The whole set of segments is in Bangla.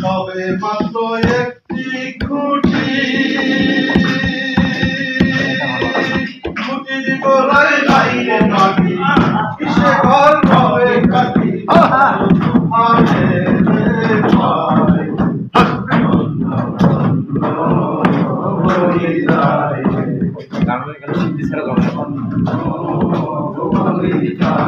সবে মাত্র একটি খুঁটি। খুঁটির গোড়ায় লাইনে মাটি কিসে ঘর হবে কাটি? আরে রে ভাই বলিদায় বেঁধেছে এমন ঘর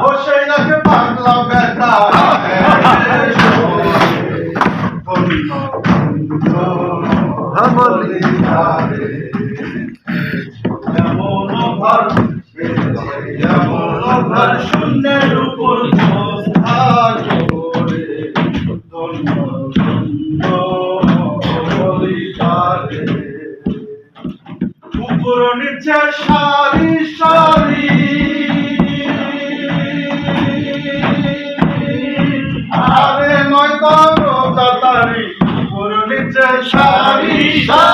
বসে রাখে পাগলা বেটা ধন্য ধন্য করো তাড়াতাড়ি। করো নিচে সারি সারি